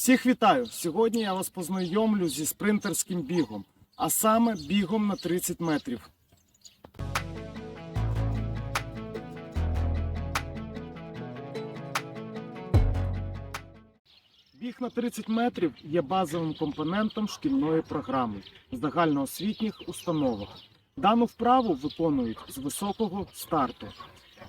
Всіх вітаю! Сьогодні я вас познайомлю зі спринтерським бігом, а саме бігом на 30 метрів. Біг на 30 метрів є базовим компонентом шкільної програми в загальноосвітніх установах. Дану вправу виконують з високого старту.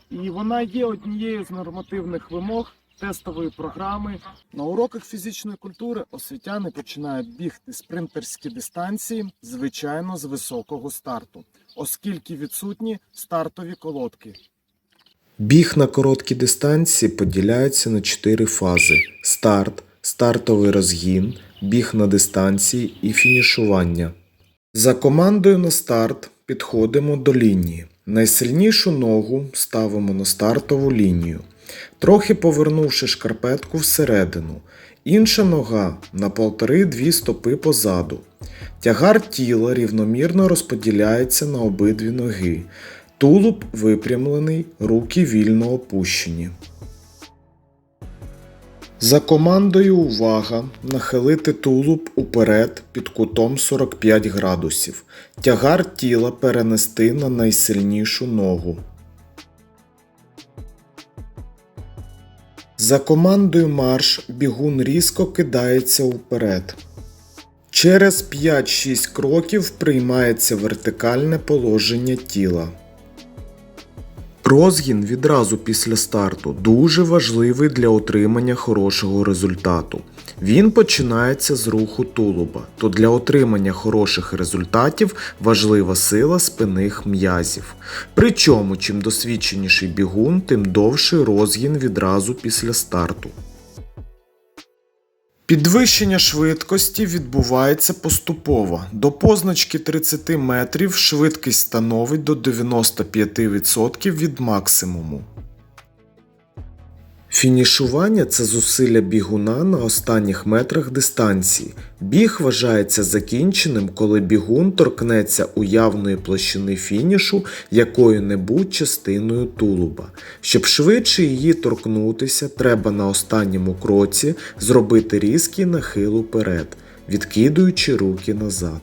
І вона є однією з нормативних вимог тестової програми. На уроках фізичної культури освітяни починають бігти спринтерські дистанції, звичайно, з високого старту, оскільки відсутні стартові колодки. Біг на короткі дистанції поділяється на чотири фази: старт, стартовий розгін, біг на дистанції і фінішування. За командою на старт підходимо до лінії. Найсильнішу ногу ставимо на стартову лінію, трохи повернувши шкарпетку всередину. Інша нога на полтори-дві стопи позаду. Тягар тіла рівномірно розподіляється на обидві ноги. Тулуб випрямлений, руки вільно опущені. За командою увага нахилити тулуб уперед під кутом 45 градусів. Тягар тіла перенести на найсильнішу ногу. За командою марш бігун різко кидається уперед. Через 5-6 кроків приймається вертикальне положення тіла. Розгін відразу після старту дуже важливий для отримання хорошого результату. Він починається з руху тулуба, то для отримання хороших результатів важлива сила спинних м'язів. Причому, чим досвідченіший бігун, тим довший розгін відразу після старту. Підвищення швидкості відбувається поступово. До позначки 30 метрів швидкість становить до 95% від максимуму. Фінішування це зусилля бігуна на останніх метрах дистанції. Біг вважається закінченим, коли бігун торкнеться уявної площини фінішу якою-небудь частиною тулуба. Щоб швидше її торкнутися, треба на останньому кроці зробити різкий нахил уперед, відкидуючи руки назад.